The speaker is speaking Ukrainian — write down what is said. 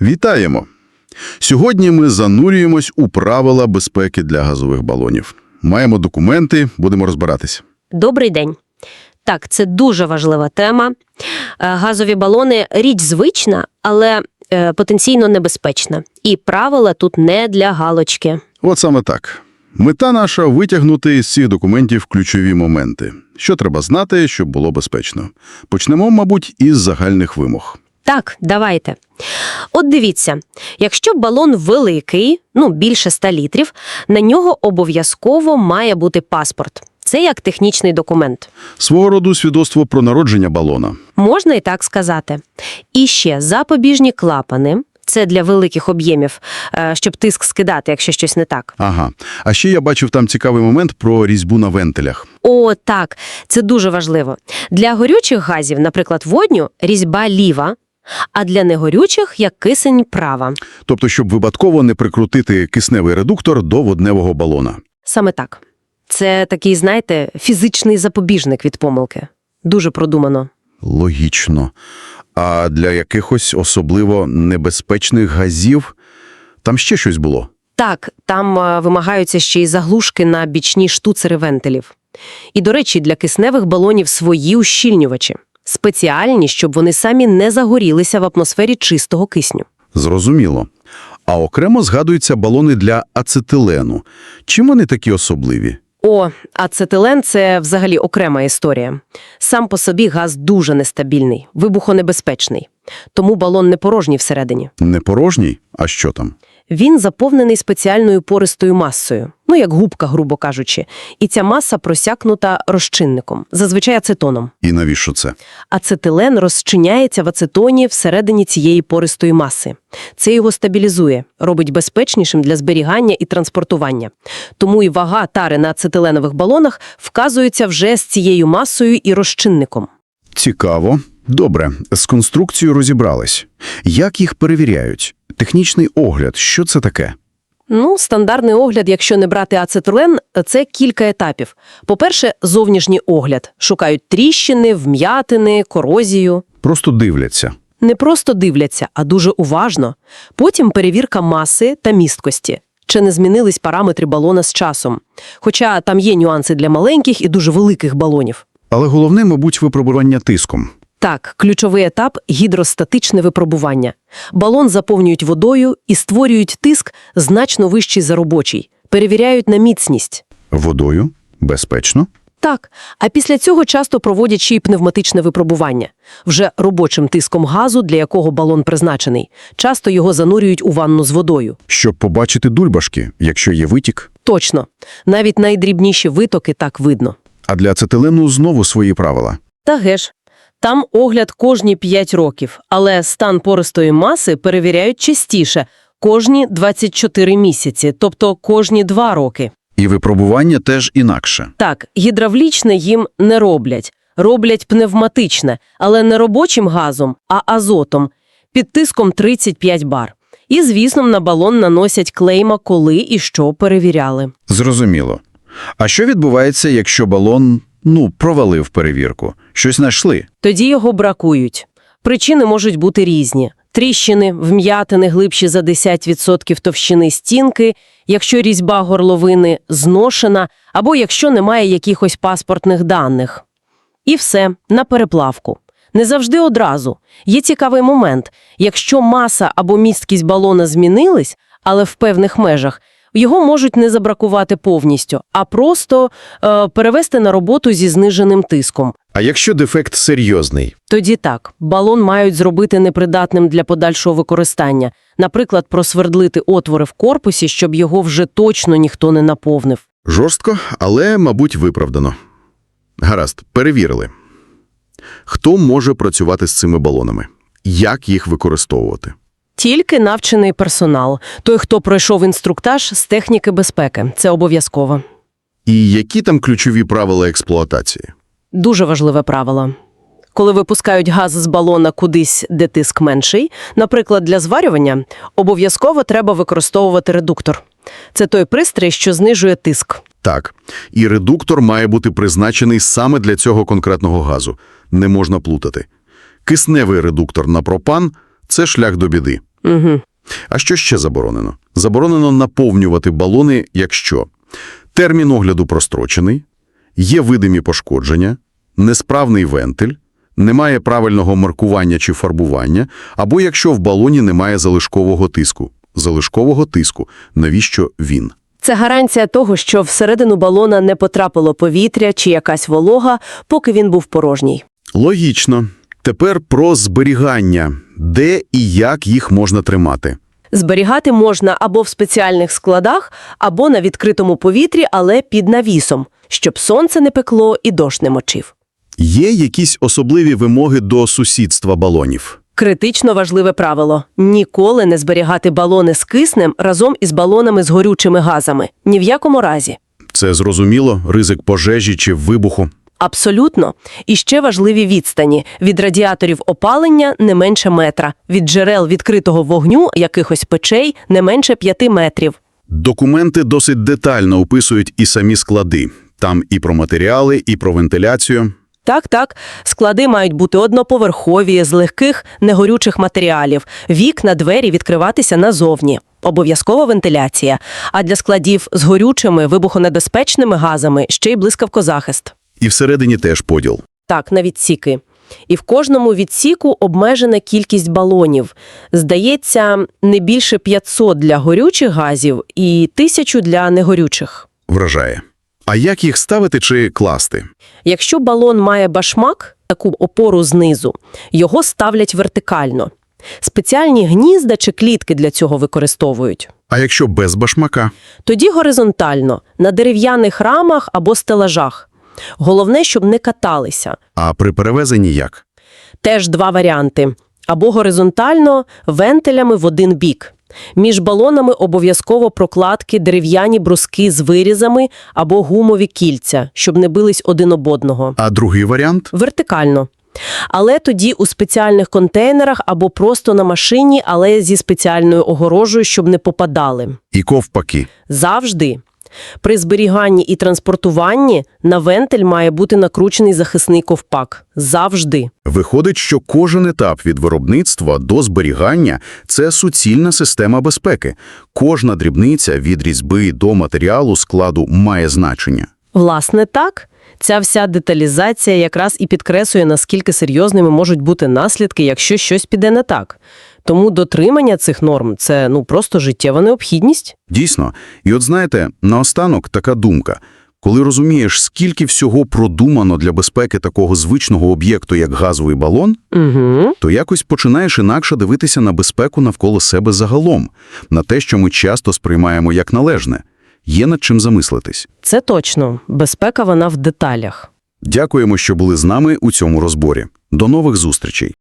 Вітаємо! Сьогодні ми занурюємось у правила безпеки для газових балонів. Маємо документи, будемо розбиратись. Добрий день. Так, це дуже важлива тема. Е, Газові балони річ звична, але е, потенційно небезпечна. І правила тут не для галочки. От саме так. Мета наша – витягнути з цих документів ключові моменти. Що треба знати, щоб було безпечно. Почнемо, мабуть, із загальних вимог. Так, давайте. От дивіться, якщо балон великий, ну більше 100 літрів, на нього обов'язково має бути паспорт. Це як технічний документ. Свого роду свідоцтво про народження балона. Можна і так сказати. І ще запобіжні клапани. Це для великих об'ємів, е, щоб тиск скидати, якщо щось не так. Ага. А ще я бачив там цікавий момент про різьбу на вентилях. О, так, це дуже важливо. Для горючих газів, наприклад, водню, різьба ліва, а для негорючих як кисень права. Тобто, щоб випадково не прикрутити кисневий редуктор до водневого балона. Саме так. Це такий, знаєте, фізичний запобіжник від помилки. Дуже продумано. Логічно. А для якихось особливо небезпечних газів там ще щось було. Так, там е, вимагаються ще й заглушки на бічні штуцери вентилів. І, до речі, для кисневих балонів свої ущільнювачі. Спеціальні, щоб вони самі не загорілися в атмосфері чистого кисню. Зрозуміло. А окремо згадуються балони для ацетилену. Чим вони такі особливі? О, ацетилен – це взагалі окрема історія. Сам по собі газ дуже нестабільний, вибухонебезпечний. Тому балон не порожній всередині. Не порожній? А що там? Він заповнений спеціальною пористою масою, ну як губка, грубо кажучи. І ця маса просякнута розчинником, зазвичай ацетоном. І навіщо це? Ацетилен розчиняється в ацетоні всередині цієї пористої маси. Це його стабілізує, робить безпечнішим для зберігання і транспортування. Тому і вага тари на ацетиленових балонах вказується вже з цією масою і розчинником. Цікаво. Добре, з конструкцією розібрались. Як їх перевіряють? Технічний огляд, що це таке? Ну, стандартний огляд, якщо не брати ацетилен, це кілька етапів. По-перше, зовнішній огляд. Шукають тріщини, вм'ятини, корозію. Просто дивляться. Не просто дивляться, а дуже уважно. Потім перевірка маси та місткості. Чи не змінились параметри балона з часом. Хоча там є нюанси для маленьких і дуже великих балонів. Але головне, мабуть, випробування тиском. Так, ключовий етап – гідростатичне випробування. Балон заповнюють водою і створюють тиск значно вищий за робочий. Перевіряють на міцність. Водою? Безпечно? Так, а після цього часто проводять ще й пневматичне випробування. Вже робочим тиском газу, для якого балон призначений. Часто його занурюють у ванну з водою. Щоб побачити дульбашки, якщо є витік. Точно. Навіть найдрібніші витоки так видно. А для ацетилену знову свої правила. Та геш. Там огляд кожні 5 років, але стан пористої маси перевіряють частіше – кожні 24 місяці, тобто кожні 2 роки. І випробування теж інакше. Так, гідравлічне їм не роблять. Роблять пневматичне, але не робочим газом, а азотом, під тиском 35 бар. І, звісно, на балон наносять клейма, коли і що перевіряли. Зрозуміло. А що відбувається, якщо балон, ну, провалив перевірку? Щось знайшли? Тоді його бракують. Причини можуть бути різні. Тріщини, вм'ятини глибші за 10% товщини стінки, якщо різьба горловини зношена, або якщо немає якихось паспортних даних. І все, на переплавку. Не завжди одразу. Є цікавий момент. Якщо маса або місткість балона змінились, але в певних межах, його можуть не забракувати повністю, а просто е, перевести на роботу зі зниженим тиском. А якщо дефект серйозний? Тоді так, балон мають зробити непридатним для подальшого використання, наприклад, просвердлити отвори в корпусі, щоб його вже точно ніхто не наповнив. Жорстко, але, мабуть, виправдано. Гаразд, перевірили. Хто може працювати з цими балонами? Як їх використовувати? Тільки навчений персонал, той, хто пройшов інструктаж з техніки безпеки. Це обов'язково. І які там ключові правила експлуатації? Дуже важливе правило. Коли випускають газ з балона кудись, де тиск менший, наприклад, для зварювання, обов'язково треба використовувати редуктор. Це той пристрій, що знижує тиск. Так, і редуктор має бути призначений саме для цього конкретного газу. Не можна плутати. Кисневий редуктор на пропан – це шлях до біди. Угу. А що ще заборонено? Заборонено наповнювати балони, якщо термін огляду прострочений, є видимі пошкодження, несправний вентиль, немає правильного маркування чи фарбування, або якщо в балоні немає залишкового тиску. Залишкового тиску. Навіщо він? Це гарантія того, що всередину балона не потрапило повітря чи якась волога, поки він був порожній. Логічно. Тепер про зберігання. Де і як їх можна тримати? Зберігати можна або в спеціальних складах, або на відкритому повітрі, але під навісом, щоб сонце не пекло і дощ не мочив. Є якісь особливі вимоги до сусідства балонів? Критично важливе правило – ніколи не зберігати балони з киснем разом із балонами з горючими газами. Ні в якому разі. Це зрозуміло, ризик пожежі чи вибуху. Абсолютно. І ще важливі відстані. Від радіаторів опалення не менше метра. Від джерел відкритого вогню, якихось печей, не менше п'яти метрів. Документи досить детально описують і самі склади. Там і про матеріали, і про вентиляцію. Так, так, склади мають бути одноповерхові, з легких, негорючих матеріалів. Вікна, двері відкриватися назовні. Обов'язкова вентиляція. А для складів з горючими, вибухонебезпечними газами ще й блискавкозахист. І всередині теж поділ. Так, на відсіки. І в кожному відсіку обмежена кількість балонів. Здається, не більше 500 для горючих газів і 1000 для негорючих. Вражає. А як їх ставити чи класти? Якщо балон має башмак, таку опору знизу, його ставлять вертикально. Спеціальні гнізда чи клітки для цього використовують. А якщо без башмака? Тоді горизонтально, на дерев'яних рамах або стелажах. Головне, щоб не каталися. А при перевезенні як? Теж два варіанти. Або горизонтально, вентилями в один бік. Між балонами обов'язково прокладки, дерев'яні бруски з вирізами або гумові кільця, щоб не бились один об одного. А другий варіант? Вертикально. Але тоді у спеціальних контейнерах або просто на машині, але зі спеціальною огорожею, щоб не попадали. І ковпаки. Завжди. При зберіганні і транспортуванні на вентиль має бути накручений захисний ковпак. Завжди. Виходить, що кожен етап від виробництва до зберігання – це суцільна система безпеки. Кожна дрібниця від різьби до матеріалу складу має значення. Власне, так. Ця вся деталізація якраз і підкреслює, наскільки серйозними можуть бути наслідки, якщо щось піде не так. Тому дотримання цих норм – це ну просто життєва необхідність. Дійсно. І от знаєте, наостанок така думка. Коли розумієш, скільки всього продумано для безпеки такого звичного об'єкту, як газовий балон, Угу. то якось починаєш інакше дивитися на безпеку навколо себе загалом, на те, що ми часто сприймаємо як належне. Є над чим замислитись. Це точно. Безпека вона в деталях. Дякуємо, що були з нами у цьому розборі. До нових зустрічей!